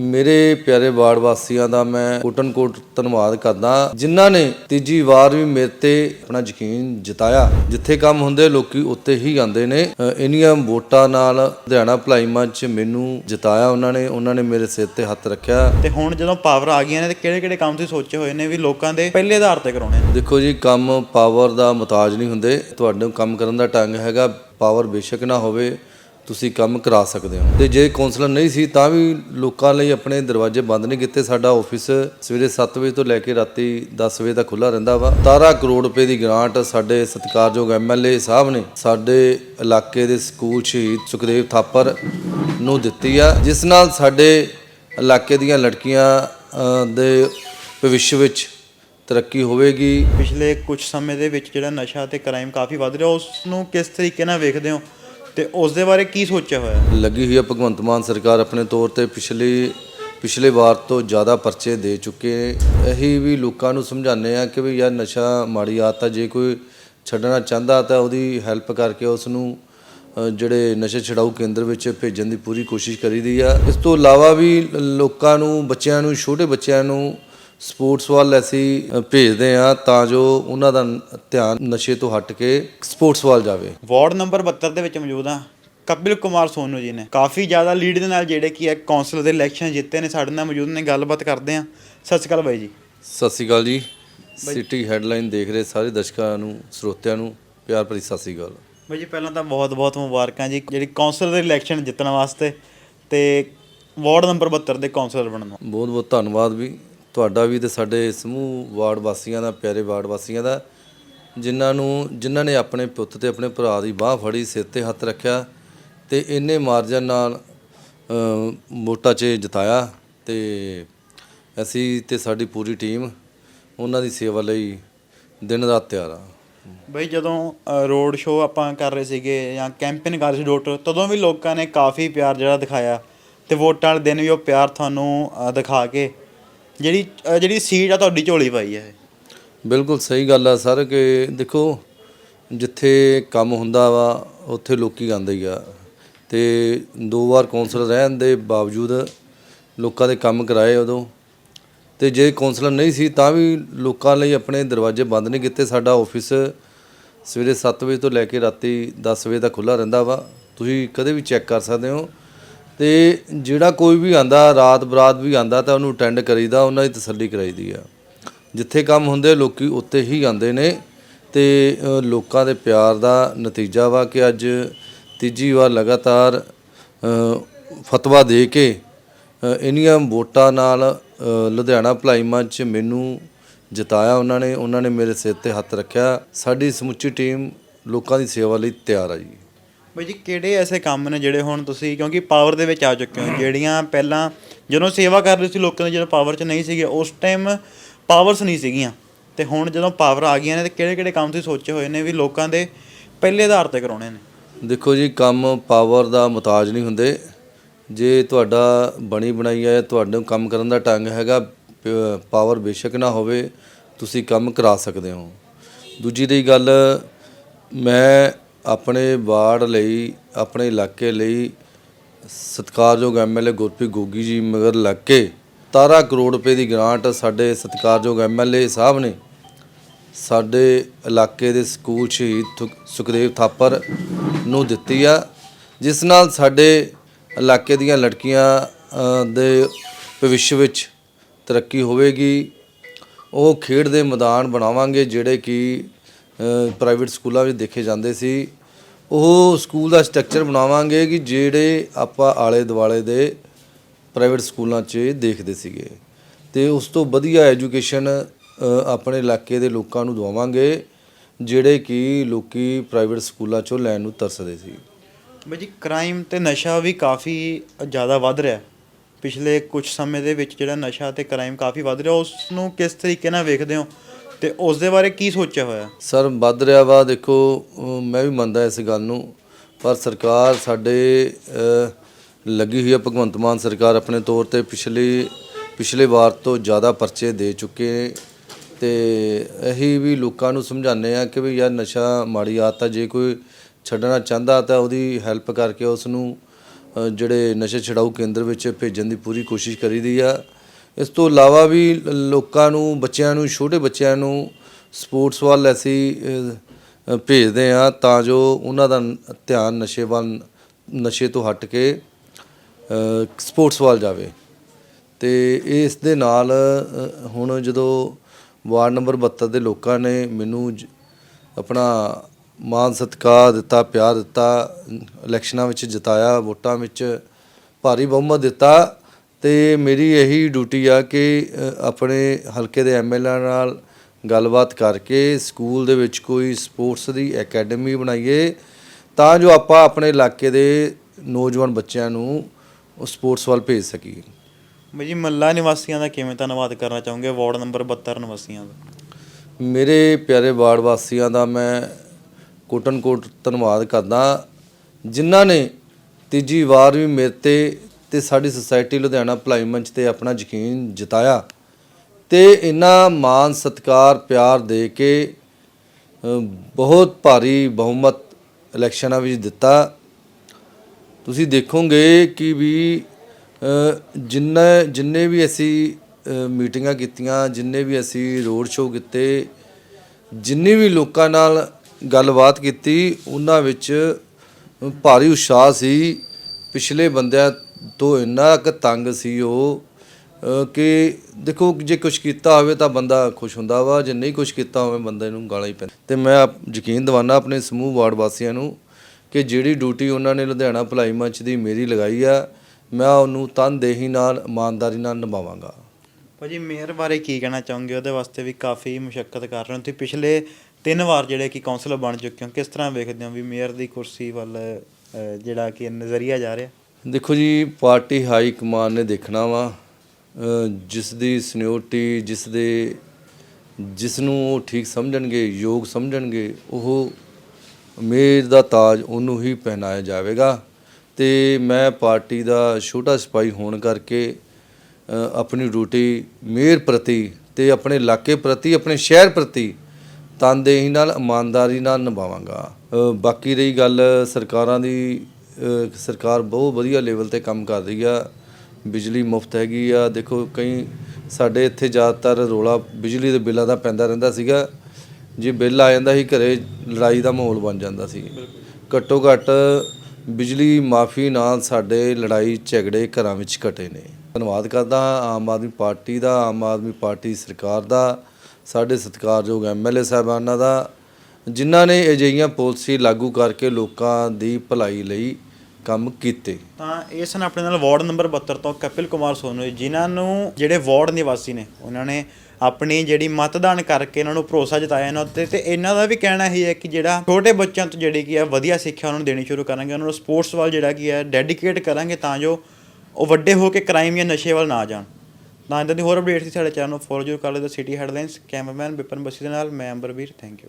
ਮੇਰੇ ਪਿਆਰੇ ਵਾਰਡ ਵਾਸੀਆਂ ਦਾ ਮੈਂ ਕੋਟਨ ਕੋਟ ਧੰਨਵਾਦ ਕਰਦਾ ਜਿਨ੍ਹਾਂ ਨੇ ਤੀਜੀ ਵਾਰ ਵੀ ਮੇਰੇ ਤੇ ਆਪਣਾ ਯਕੀਨ ਜਿਤਾਇਆ। ਜਿੱਥੇ ਕੰਮ ਹੁੰਦੇ ਲੋਕੀ ਉੱਤੇ ਹੀ ਆਉਂਦੇ ਨੇ। ਇੰਨੀਆਂ ਵੋਟਾਂ ਨਾਲ ਲੁਧਿਆਣਾ ਭਲਾਈ ਮੰਚ ਮੈਨੂੰ ਜਿਤਾਇਆ ਉਹਨਾਂ ਨੇ। ਉਹਨਾਂ ਨੇ ਮੇਰੇ ਸਿਰ ਤੇ ਹੱਥ ਰੱਖਿਆ। ਤੇ ਹੁਣ ਜਦੋਂ ਪਾਵਰ ਆ ਗਈਆਂ ਨੇ ਤੇ ਕਿਹੜੇ ਕਿਹੜੇ ਕੰਮ ਤੁਸੀਂ ਸੋਚੇ ਹੋਏ ਨੇ ਵੀ ਲੋਕਾਂ ਦੇ ਪਹਿਲੇ ਆਧਾਰ ਤੇ ਕਰਾਉਣੇ ਦੇਖੋ ਜੀ ਕੰਮ ਪਾਵਰ ਦਾ ਮੁਤਾਜ ਨਹੀਂ ਹੁੰਦੇ। ਤੁਹਾਡੇ ਕੰਮ ਕਰਨ ਦਾ ਢੰਗ ਹੈਗਾ। ਪਾਵਰ ਬੇਸ਼ੱਕ ਨਾ ਹੋਵੇ। ਤੁਸੀਂ ਕੰਮ ਕਰਾ ਸਕਦੇ ਹੋ। ਤੇ ਜੇ ਕਾਉਂਸਲਰ ਨਹੀਂ ਸੀ, ਤਾਂ ਵੀ ਲੋਕਾਂ ਲਈ ਆਪਣੇ ਦਰਵਾਜ਼ੇ ਬੰਦ ਨਹੀਂ ਕੀਤੇ। ਸਾਡਾ ਆਫਿਸ ਸਵੇਰੇ 7 ਵਜੇ ਤੋਂ ਲੈ ਕੇ ਰਾਤੀ 10 ਵਜੇ ਤੱਕ ਖੁੱਲਾ ਰਹਿੰਦਾ ਵਾ। 17 ਕਰੋੜ ਰੁਪਏ ਦੀ ਗ੍ਰਾਂਟ ਸਾਡੇ ਸਤਿਕਾਰਯੋਗ ਐਮਐਲਏ ਸਾਹਿਬ ਨੇ ਸਾਡੇ ਇਲਾਕੇ ਦੇ ਸਕੂਲ ਸ਼ਹੀਦ ਸੁਖਦੇਵ ਥਾਪਰ ਨੂੰ ਦਿੱਤੀ ਆ, ਜਿਸ ਨਾਲ ਸਾਡੇ ਇਲਾਕੇ ਦੀਆਂ ਲੜਕੀਆਂ ਦੇ ਭਵਿੱਖ ਵਿੱਚ ਤਰੱਕੀ ਹੋਵੇਗੀ। ਪਿਛਲੇ ਕੁਝ ਸਮੇਂ ਦੇ ਵਿੱਚ ਜਿਹੜਾ ਨਸ਼ਾ ਤੇ ਕ੍ਰਾਈਮ ਕਾਫੀ ਵੱਧ ਰਿਹਾ ਉਸ ਨੂੰ ਕਿਸ ਤਰੀਕੇ ਨਾਲ ਵੇਖਦੇ ਹੋ? ਤੇ ਉਸ ਦੇ ਬਾਰੇ ਕੀ ਸੋਚਿਆ ਹੋਇਆ ਲੱਗੀ ਹੋਈ ਹੈ ਭਗਵੰਤ ਮਾਨ ਸਰਕਾਰ ਆਪਣੇ ਤੌਰ ਤੇ ਪਿਛਲੀ, ਪਿਛਲੇ ਵਾਰ ਤੋਂ ਜ਼ਿਆਦਾ ਪਰਚੇ ਦੇ ਚੁੱਕੇ ਨੇ। ਇਹੀ ਵੀ ਲੋਕਾਂ ਨੂੰ ਸਮਝਾਉਂਦੇ ਆ ਕਿ ਵੀ ਯਾਰ ਨਸ਼ਾ ਮਾੜੀ ਆਦਤ ਆ, ਜੇ ਕੋਈ ਛੱਡਣਾ ਚਾਹੁੰਦਾ ਤਾਂ ਉਹਦੀ ਹੈਲਪ ਕਰਕੇ ਉਸ ਨੂੰ ਜਿਹੜੇ ਨਸ਼ੇ ਛਡਾਊ ਕੇਂਦਰ ਵਿੱਚ ਭੇਜਣ ਦੀ ਪੂਰੀ ਕੋਸ਼ਿਸ਼ ਕਰੀਦੀ ਆ ਇਸ ਤੋਂ ਇਲਾਵਾ ਵੀ ਲੋਕਾਂ ਨੂੰ, ਬੱਚਿਆਂ ਨੂੰ, ਛੋਟੇ ਬੱਚਿਆਂ ਨੂੰ ਸਪੋਰਟਸ ਵੱਲ ਅਸੀਂ ਭੇਜਦੇ ਆ ਤਾਂ ਜੋ ਉਹਨਾਂ ਦਾ ਧਿਆਨ ਨਸ਼ੇ ਤੋਂ ਹਟ ਕੇ ਸਪੋਰਟਸ ਵੱਲ ਜਾਵੇ। ਵਾਰਡ ਨੰਬਰ 72 ਦੇ ਵਿੱਚ ਮੌਜੂਦ ਆ ਕਪਿਲ ਕੁਮਾਰ ਸੋਨੂ ਜੀ ਨੇ। ਕਾਫੀ ਜ਼ਿਆਦਾ ਲੀਡ ਦੇ ਨਾਲ ਜਿਹੜੇ ਕੀ ਹੈ ਕੌਂਸਲ ਦੇ ਇਲੈਕਸ਼ਨ ਜਿੱਤੇ ਨੇ ਸਾਡੇ ਨਾਲ ਮੌਜੂਦ ਨੇ ਗੱਲਬਾਤ ਕਰਦੇ ਆ ਸਤਿ ਸ਼੍ਰੀ ਅਕਾਲ ਬਾਈ ਜੀ। ਸਤਿ ਸ਼੍ਰੀ ਅਕਾਲ ਜੀ। ਸਿਟੀ ਹੈਡਲਾਈਨ ਦੇਖ ਰਹੇ ਸਾਰੇ ਦਰਸ਼ਕਾਂ ਨੂੰ ਸਰੋਤਿਆਂ ਨੂੰ ਪਿਆਰ ਭਰੀ ਸਤਿ ਸ਼੍ਰੀ ਅਕਾਲ। ਬਾਈ ਜੀ ਪਹਿਲਾਂ ਤਾਂ ਬਹੁਤ-ਬਹੁਤ ਮੁਬਾਰਕਾਂ ਜੀ ਜਿਹੜੀ ਕੌਂਸਲ ਦੇ ਇਲੈਕਸ਼ਨ ਜਿੱਤਣ ਵਾਸਤੇ ਤੇ ਵਾਰਡ ਨੰਬਰ 72 ਦੇ ਕੌਂਸਲਰ ਬਣਨ ਨੂੰ ਬਹੁਤ ਬਹੁਤ ਧੰਨਵਾਦ ਵੀ। ਤੁਹਾਡਾ ਵੀ ਤੇ ਸਾਡੇ ਸਮੂਹ ਵਾਰਡ ਵਾਸੀਆਂ ਦਾ ਪਿਆਰੇ ਵਾਰਡ ਵਾਸੀਆਂ ਦਾ ਜਿਨ੍ਹਾਂ ਨੂੰ ਜਿਨ੍ਹਾਂ ਨੇ ਆਪਣੇ ਪੁੱਤ ਤੇ ਆਪਣੇ ਭਰਾ ਦੀ ਬਾਹ ਫੜੀ ਸਿਰ ਤੇ ਹੱਥ ਰੱਖਿਆ ਤੇ ਇੰਨੇ ਮਾਰਜਨ ਨਾਲ ਅ, ਵੋਟਾਂ 'ਚ ਜਿਤਾਇਆ ਤੇ ਅਸੀਂ ਤੇ ਸਾਡੀ ਪੂਰੀ ਟੀਮ ਉਹਨਾਂ ਦੀ ਸੇਵਾ ਲਈ ਦਿਨ ਰਾਤ ਤਿਆਰ ਆ। ਬਈ ਜਦੋਂ ਰੋਡ ਸ਼ੋਅ ਆਪਾਂ ਕਰ ਰਹੇ ਸੀਗੇ ਜਾਂ ਕੈਂਪੇਨ ਕਰ ਰਹੇ ਸੀ ਡੋਟ ਤਦੋਂ ਵੀ ਲੋਕਾਂ ਨੇ ਕਾਫੀ ਪਿਆਰ ਜਿਹੜਾ ਦਿਖਾਇਆ ਤੇ ਵੋਟਾਂ ਵਾਲੇ ਦਿਨ ਵੀ ਉਹ ਪਿਆਰ ਤੁਹਾਨੂੰ ਦਿਖਾ ਕੇ ਜਿਹੜੀ ਅ, ਜਿਹੜੀ ਸੀਟ ਆ ਤੁਹਾਡੀ ਝੋਲੀ ਪਾਈ ਹੈ ਬਿਲਕੁਲ ਸਹੀ ਗੱਲ ਆ ਸਰ ਕਿ ਦੇਖੋ ਜਿੱਥੇ ਕੰਮ ਹੁੰਦਾ ਵਾ ਉੱਥੇ ਲੋਕੀ ਆਉਂਦੇ ਹੀ ਆ। ਤੇ ਦੋ ਵਾਰ ਕੌਂਸਲਰ ਰਹਿਣ ਦੇ ਬਾਵਜੂਦ ਲੋਕਾਂ ਦੇ ਕੰਮ ਕਰਾਏ ਉਦੋਂ। ਤੇ ਜੇ ਕੌਂਸਲਰ ਨਹੀਂ ਸੀ ਤਾਂ ਵੀ ਲੋਕਾਂ ਲਈ ਆਪਣੇ ਦਰਵਾਜ਼ੇ ਬੰਦ ਨਹੀਂ ਕੀਤੇ। ਸਾਡਾ ਆਫਿਸ ਸਵੇਰੇ 7 ਵਜੇ ਤੋਂ ਲੈ ਕੇ ਰਾਤੀ 10 ਵਜੇ ਤੱਕ ਖੁੱਲਾ ਰਹਿੰਦਾ ਵਾ। ਤੁਸੀਂ ਕਦੇ ਵੀ ਚੈੱਕ ਕਰ ਸਕਦੇ ਹੋ ਤੇ ਜਿਹੜਾ ਕੋਈ ਵੀ ਆਂਦਾ ਰਾਤ ਬਰਾਤ ਵੀ ਆਂਦਾ ਤਾਂ ਉਹਨੂੰ ਅਟੈਂਡ ਕਰੀਦਾ ਉਹਨਾਂ ਦੀ ਤਸੱਲੀ ਕਰਾਈਦੀ ਆ। ਜਿੱਥੇ ਕੰਮ ਹੁੰਦੇ ਲੋਕੀ ਉੱਤੇ ਹੀ ਆਉਂਦੇ ਨੇ ਤੇ ਲੋਕਾਂ ਦੇ ਪਿਆਰ ਦਾ ਨਤੀਜਾ ਵਾ ਕਿ ਅੱਜ ਤੀਜੀ ਵਾਰ ਲਗਾਤਾਰ ਫਤਵਾ ਦੇ ਕੇ ਅ, ਇੰਨੀਆਂ ਵੋਟਾਂ ਨਾਲ ਲੁਧਿਆਣਾ ਭਲਾਈ ਮੰਚ ਮੈਨੂੰ ਜਿਤਾਇਆ ਉਹਨਾਂ ਨੇ ਉਹਨਾਂ ਨੇ ਮੇਰੇ ਸਿਰ ਤੇ ਹੱਥ ਰੱਖਿਆ। ਸਾਡੀ ਸਮੁੱਚੀ ਟੀਮ ਲੋਕਾਂ ਦੀ ਸੇਵਾ ਲਈ ਤਿਆਰ ਆ ਜੀ। ਬਈ ਜੀ, ਕਿਹੜੇ ਐਸੇ ਕੰਮ ਨੇ ਜਿਹੜੇ ਹੁਣ ਤੁਸੀਂ, ਕਿਉਂਕਿ ਪਾਵਰ ਦੇ ਵਿੱਚ ਆ ਚੁੱਕੇ ਹੋ, ਜਿਹੜੀਆਂ ਪਹਿਲਾਂ ਜਦੋਂ ਸੇਵਾ ਕਰ ਰਹੇ ਸੀ ਲੋਕਾਂ ਦੀ, ਜਦੋਂ ਪਾਵਰ 'ਚ ਨਹੀਂ ਸੀਗੇ, ਉਸ ਟਾਈਮ ਪਾਵਰਸ ਨਹੀਂ ਸੀਗੀਆਂ। ਤੇ ਹੁਣ ਜਦੋਂ ਪਾਵਰ ਆ ਗਈਆਂ ਨੇ, ਤੇ ਕਿਹੜੇ ਕਿਹੜੇ ਕੰਮ ਤੁਸੀਂ ਸੋਚੇ ਹੋਏ ਨੇ ਵੀ ਲੋਕਾਂ ਦੇ ਪਹਿਲੇ ਆਧਾਰ ਤੇ ਕਰਾਉਣੇ ਨੇ? ਦੇਖੋ ਜੀ, ਕੰਮ ਪਾਵਰ ਦਾ ਮੁਤਾਜ ਨਹੀਂ ਹੁੰਦੇ। ਜੇ ਤੁਹਾਡਾ ਬਣੀ ਬਣਾਈ ਹੈ ਤੁਹਾਨੂੰ ਕੰਮ ਕਰਨ ਦਾ ਢੰਗ ਹੈਗਾ ਪਾਵਰ ਬੇਸ਼ੱਕ ਨਾ ਹੋਵੇ, ਤੁਸੀਂ ਕੰਮ ਕਰਾ ਸਕਦੇ ਹੋ। ਦੂਜੀ ਦੀ ਗੱਲ, ਮੈਂ ਆਪਣੇ ਵਾਰਡ ਲਈ, ਆਪਣੇ ਇਲਾਕੇ ਲਈ ਸਤਿਕਾਰਯੋਗ ਐਮਐਲਏ ਗੁਰਪ੍ਰੀਤ ਗੋਗੀ ਜੀ ਮਗਰ ਲੱਗ ਕੇ 17 ਕਰੋੜ ਰੁਪਏ ਦੀ ਗ੍ਰਾਂਟ ਸਾਡੇ ਸਤਿਕਾਰਯੋਗ ਐਮਐਲਏ ਸਾਹਿਬ ਨੇ। ਸਾਡੇ ਇਲਾਕੇ ਦੇ ਸਕੂਲ ਸ਼ਹੀਦ ਸੁਖਦੇਵ ਥਾਪਰ ਨੂੰ ਦਿੱਤੀ ਆ, ਜਿਸ ਨਾਲ ਸਾਡੇ ਇਲਾਕੇ ਦੀਆਂ ਲੜਕੀਆਂ ਦੇ ਭਵਿੱਖ ਵਿੱਚ ਤਰੱਕੀ ਹੋਵੇਗੀ। ਉਹ ਖੇਡ ਦੇ ਮੈਦਾਨ ਬਣਾਵਾਂਗੇ, ਜਿਹੜੇ ਕਿ ਪ੍ਰਾਈਵੇਟ ਸਕੂਲਾਂ ਵਿੱਚ ਦੇਖੇ ਜਾਂਦੇ ਸੀ। ਉਹ ਸਕੂਲ ਦਾ ਸਟਰਕਚਰ ਬਣਾਵਾਂਗੇ ਕਿ ਜਿਹੜੇ ਆਪਾਂ ਆਲੇ ਦੁਆਲੇ ਦੇ ਪ੍ਰਾਈਵੇਟ ਸਕੂਲਾਂ 'ਚ ਦੇਖਦੇ ਸੀਗੇ। ਤੇ ਉਸ ਤੋਂ ਵਧੀਆ ਐਜੂਕੇਸ਼ਨ ਆਪਣੇ ਇਲਾਕੇ ਦੇ ਲੋਕਾਂ ਨੂੰ ਦਵਾਵਾਂਗੇ, ਜਿਹੜੇ ਕਿ ਲੋਕੀ ਪ੍ਰਾਈਵੇਟ ਸਕੂਲਾਂ 'ਚੋਂ ਲੈਣ ਨੂੰ ਤਰਸਦੇ ਸੀ। ਬਈ ਜੀ ਕ੍ਰਾਈਮ ਤੇ ਨਸ਼ਾ ਵੀ ਕਾਫੀ ਜ਼ਿਆਦਾ ਵੱਧ ਰਿਹਾ। ਪਿਛਲੇ ਕੁਝ ਸਮੇਂ ਦੇ ਵਿੱਚ ਜਿਹੜਾ ਨਸ਼ਾ ਤੇ ਕ੍ਰਾਈਮ ਕਾਫੀ ਵੱਧ ਰਿਹਾ, ਉਸ ਨੂੰ ਕਿਸ ਤਰੀਕੇ ਨਾਲ ਵੇਖਦੇ ਹੋ? ਤੇ ਉਸ ਦੇ ਬਾਰੇ ਕੀ ਸੋਚਿਆ ਹੋਇਆ? ਸਰ ਵੱਧ ਰਿਹਾ ਵਾ ਦੇਖੋ ਅਹ ਮੈਂ ਵੀ ਮੰਨਦਾ ਇਸ ਗੱਲ ਨੂੰ ਪਰ ਸਰਕਾਰ ਸਾਡੇ ਅਹ, ਲੱਗੀ ਹੋਈ ਹੈ ਭਗਵੰਤ ਮਾਨ ਸਰਕਾਰ ਆਪਣੇ ਤੌਰ ਤੇ ਪਿਛਲੀ ਪਿਛਲੇ ਵਾਰ ਤੋਂ ਜ਼ਿਆਦਾ ਪਰਚੇ ਦੇ ਚੁੱਕੇ ਨੇ ਤੇ ਇਹੀ ਵੀ ਲੋਕਾਂ ਨੂੰ ਸਮਝਾਉਂਦੇ ਆ ਕਿ ਵੀ ਯਾਰ ਨਸ਼ਾ ਮਾੜੀ ਆਦਤ ਆ ਜੇ ਕੋਈ ਛੱਡਣਾ ਚਾਹੁੰਦਾ ਤਾਂ ਉਹਦੀ ਹੈਲਪ ਕਰਕੇ ਉਸ ਨੂੰ ਅ, ਜਿਹੜੇ ਨਸ਼ੇ ਛਡਾਊ ਕੇਂਦਰ ਵਿੱਚ ਭੇਜਣ ਦੀ ਪੂਰੀ ਕੋਸ਼ਿਸ਼ ਕਰੀਦੀ ਆ। ਇਸ ਤੋਂ ਇਲਾਵਾ ਵੀ ਲੋਕਾਂ ਨੂੰ, ਬੱਚਿਆਂ ਨੂੰ, ਛੋਟੇ ਬੱਚਿਆਂ ਨੂੰ ਸਪੋਰਟਸ ਵੱਲ ਅਸੀਂ ਭੇਜਦੇ ਆ ਤਾਂ ਜੋ ਉਹਨਾਂ ਦਾ ਧਿਆਨ ਨਸ਼ੇ ਵੱਲ, ਨਸ਼ੇ ਤੋਂ ਹਟ ਕੇ ਸਪੋਰਟਸ ਵੱਲ ਜਾਵੇ। ਤੇ ਇਸ ਦੇ ਨਾਲ ਹੁਣ ਜਦੋਂ ਵਾਰਡ ਨੰਬਰ 72 ਦੇ ਲੋਕਾਂ ਨੇ ਮੈਨੂੰ ਜ- ਆਪਣਾ ਮਾਨ ਸਤਿਕਾਰ ਦਿੱਤਾ, ਪਿਆਰ ਦਿੱਤਾ, ਇਲੈਕਸ਼ਨਾਂ ਵਿੱਚ ਜਿਤਾਇਆ, ਵੋਟਾਂ ਵਿੱਚ ਭਾਰੀ ਬਹੁਮਤ ਦਿੱਤਾ ਤੇ ਮੇਰੀ ਇਹੀ ਡਿਊਟੀ ਆ ਕਿ ਆਪਣੇ ਹਲਕੇ ਦੇ ਐਮਐਲਏ ਨਾਲ ਗੱਲਬਾਤ ਕਰਕੇ ਸਕੂਲ ਦੇ ਵਿੱਚ ਕੋਈ ਸਪੋਰਟਸ ਦੀ ਅਕੈਡਮੀ ਬਣਾਈਏ ਤਾਂ ਜੋ ਆਪਾਂ ਆਪਣੇ ਇਲਾਕੇ ਦੇ ਨੌਜਵਾਨ ਬੱਚਿਆਂ ਨੂੰ ਉਹ ਸਪੋਰਟਸ ਵੱਲ ਭੇਜ ਸਕੀਏ। ਜੀ ਮੱਲਾ ਨਿਵਾਸੀਆਂ ਦਾ ਕਿਵੇਂ ਧੰਨਵਾਦ ਕਰਨਾ ਚਾਹੋਗੇ? ਵਾਰਡ ਨੰਬਰ 72 ਨਿਵਾਸੀਆਂ ਦਾ। ਮੇਰੇ ਪਿਆਰੇ ਵਾਰਡ ਵਾਸੀਆਂ ਦਾ ਮੈਂ ਕੋਟਨ ਕੋਟ ਧੰਨਵਾਦ ਕਰਦਾ ਜਿਨ੍ਹਾਂ ਨੇ ਤੀਜੀ ਵਾਰ ਵੀ ਮੇਰੇ ਤੇ ਤੇ ਸਾਡੀ ਸੁਸਾਇਟੀ ਲੁਧਿਆਣਾ ਭਲਾਈ ਮੰਚ ਤੇ ਆਪਣਾ ਯਕੀਨ ਜਤਾਇਆ ਤੇ ਇਹਨਾਂ ਮਾਨ ਸਤਿਕਾਰ ਪਿਆਰ ਦੇ ਕੇ ਬਹੁਤ ਭਾਰੀ ਬਹੁਮਤ ਇਲੈਕਸ਼ਨਾਂ ਵਿੱਚ ਦਿੱਤਾ। ਤੁਸੀਂ ਦੇਖੋਗੇ ਕਿ ਵੀ ਅ, ਜਿੰਨੇ ਜਿੰਨੇ ਵੀ ਅਸੀਂ ਮੀਟਿੰਗਾਂ ਕੀਤੀਆਂ ਜਿੰਨੇ ਵੀ ਅਸੀਂ ਰੋਡ ਸ਼ੋਅ ਕੀਤੇ ਜਿੰਨੇ ਵੀ ਲੋਕਾਂ ਨਾਲ ਗੱਲਬਾਤ ਕੀਤੀ ਉਹਨਾਂ ਵਿੱਚ ਭਾਰੀ ਉਤਸ਼ਾਹ ਸੀ। ਪਿਛਲੇ ਬੰਦਿਆਂ ਤੋਂ ਇੰਨਾ ਕੁ ਤੰਗ ਸੀ ਉਹ ਕਿ ਦੇਖੋ ਜੇ ਕੁਝ ਕੀਤਾ ਹੋਵੇ ਤਾਂ ਬੰਦਾ ਖੁਸ਼ ਹੁੰਦਾ ਵਾ, ਜੇ ਨਹੀਂ ਕੁਝ ਕੀਤਾ ਹੋਵੇ ਬੰਦੇ ਨੂੰ ਗਾਲਾਂ ਹੀ ਪੈਂਦਾ ਤੇ ਮੈਂ ਆਪ- ਯਕੀਨ ਦਿਵਾਨਾ ਆਪਣੇ ਸਮੂਹ ਵਾਰਡ ਵਾਸੀਆਂ ਨੂੰ ਕਿ ਜਿਹੜੀ ਡਿਊਟੀ ਉਹਨਾਂ ਨੇ ਲੁਧਿਆਣਾ ਭਲਾਈ ਮੰਚ ਦੀ ਮੇਰੀ ਲਗਾਈ ਆ, ਮੈਂ ਉਹਨੂੰ ਤਨਦੇਹੀ ਨਾਲ, ਇਮਾਨਦਾਰੀ ਨਾਲ ਨਿਭਾਵਾਂਗਾ। ਭਾਜੀ, ਮੇਅਰ ਬਾਰੇ ਕੀ ਕਹਿਣਾ ਚਾਹੋਗੇ? ਉਹਦੇ ਵਾਸਤੇ ਵੀ ਕਾਫੀ ਮੁਸ਼ਕਲ ਕਰ ਰਹੇ ਹੋ। ਤੁਸੀਂ ਪਿਛਲੇ ਤਿੰਨ ਵਾਰ ਜਿਹੜੇ ਕਿ ਕਾਉਂਸਲਰ ਬਣ ਚੁੱਕੇ ਹੋ, ਕਿਸ ਤਰ੍ਹਾਂ ਵੇਖਦੇ ਹੋ ਵੀ ਮੇਅਰ ਦੀ ਕੁਰਸੀ ਵੱਲ ਜਿਹੜਾ ਕਿ ਨਜ਼ਰੀਆ ਜਾ ਰਿਹਾ? ਦੇਖੋ ਜੀ, ਪਾਰਟੀ ਹਾਈ ਕਮਾਨ ਨੇ ਦੇਖਣਾ ਵਾ ਜਿਸ ਦੀ ਸਿਨਿਓਰਿਟੀ ਜਿਸ ਦੇ ਜਿਸ ਨੂੰ ਉਹ ਠੀਕ ਸਮਝਣਗੇ, ਯੋਗ ਸਮਝਣਗੇ, ਉਹ ਮੇਰ ਦਾ ਤਾਜ ਉਹਨੂੰ ਹੀ ਪਹਿਨਾਇਆ ਜਾਵੇਗਾ। ਤੇ ਮੈਂ ਪਾਰਟੀ ਦਾ ਛੋਟਾ ਸਿਪਾਹੀ ਹੋਣ ਕਰਕੇ ਆਪਣੀ ਡਿਊਟੀ ਮੇਰ ਪ੍ਰਤੀ ਤੇ ਆਪਣੇ ਇਲਾਕੇ ਪ੍ਰਤੀ, ਆਪਣੇ ਸ਼ਹਿਰ ਪ੍ਰਤੀ ਤਨਦੇਹੀ ਨਾਲ, ਇਮਾਨਦਾਰੀ ਨਾਲ ਨਿਭਾਵਾਂਗਾ। ਬਾਕੀ ਰਹੀ ਗੱਲ ਸਰਕਾਰਾਂ ਦੀ ਸਰਕਾਰ ਬਹੁਤ ਵਧੀਆ ਲੈਵਲ ਤੇ ਕੰਮ ਕਰ ਰਹੀ ਆ। ਬਿਜਲੀ ਮੁਫਤ ਹੈਗੀ ਆ। ਦੇਖੋ, ਕਈ ਸਾਡੇ ਇੱਥੇ ਜ਼ਿਆਦਾਤਰ ਰੋਲਾ ਬਿਜਲੀ ਦੇ ਬਿੱਲਾਂ ਦਾ ਪੈਂਦਾ ਰਹਿੰਦਾ ਸੀਗਾ। ਜੇ ਬਿੱਲ ਆ ਜਾਂਦਾ ਸੀ, ਘਰੇ ਲੜਾਈ ਦਾ ਮਾਹੌਲ ਬਣ ਜਾਂਦਾ ਸੀ। ਘੱਟੋ ਘੱਟ ਬਿਜਲੀ ਮਾਫੀ ਨਾਲ ਸਾਡੇ ਲੜਾਈ ਝਗੜੇ ਘਰਾਂ ਵਿੱਚ ਘਟੇ ਨੇ। ਧੰਨਵਾਦ ਕਰਦਾ ਹਾਂ ਆਮ ਆਦਮੀ ਪਾਰਟੀ ਦਾ, ਆਮ ਆਦਮੀ ਪਾਰਟੀ ਸਰਕਾਰ ਦਾ, ਸਾਡੇ ਸਤਿਕਾਰਯੋਗ ਐਮਐਲਏ ਸਾਹਿਬਾਨਾਂ ਦਾ, ਜਿਨ੍ਹਾਂ ਨੇ ਅਜਿਹੀਆਂ ਪਾਲਿਸੀ ਲਾਗੂ ਕਰਕੇ ਲੋਕਾਂ ਦੀ ਭਲਾਈ ਲਈ ਕੰਮ ਕੀਤੇ। ਤਾਂ ਇਹ ਸਨ ਆਪਣੇ ਨਾਲ ਵਾਰਡ ਨੰਬਰ 72 ਤੋਂ ਕਪਿਲ ਕੁਮਾਰ ਸੋਨੂ ਜਿਨ੍ਹਾਂ ਨੂੰ ਜਿਹੜੇ ਵਾਰਡ ਨਿਵਾਸੀ ਨੇ, ਉਹਨਾਂ ਨੇ ਆਪਣੀ ਜਿਹੜੀ ਮਤਦਾਨ ਕਰਕੇ ਇਹਨਾਂ ਨੂੰ ਭਰੋਸਾ ਜਤਾਇਆ ਇਹਨਾਂ ਉੱਤੇ ਤੇ ਇਹਨਾਂ ਦਾ ਵੀ ਕਹਿਣਾ ਇਹ ਹੈ ਕਿ ਜਿਹੜਾ ਛੋਟੇ ਬੱਚਿਆਂ ਤੋਂ ਜਿਹੜੀ ਕੀ ਹੈ ਵਧੀਆ ਸਿੱਖਿਆ ਉਹਨਾਂ ਨੂੰ ਦੇਣੀ ਸ਼ੁਰੂ ਕਰਾਂਗੇ, ਉਹਨਾਂ ਨੂੰ ਸਪੋਰਟਸ ਵੱਲ ਜਿਹੜਾ ਕੀ ਹੈ ਡੈਡੀਕੇਟ ਕਰਾਂਗੇ ਤਾਂ ਜੋ ਉਹ ਵੱਡੇ ਹੋ ਕੇ ਕ੍ਰਾਈਮ ਜਾਂ ਨਸ਼ੇ ਵੱਲ ਨਾ ਜਾਣ। ਤਾਂ ਇਦਾਂ ਦੀ ਹੋਰ ਅਪਡੇਟਸ ਸੀ ਸਾਡੇ ਚੈਨਲ ਨੂੰ ਫੋਲੋ ਜਰੂਰ ਕਰ ਲਿਓ city headlines cameraman Vipan Bassi ਦੇ ਨਾਲ, ਮੈਂ ਅੰਬਰਵੀਰ, ਥੈਂਕ ਯੂ।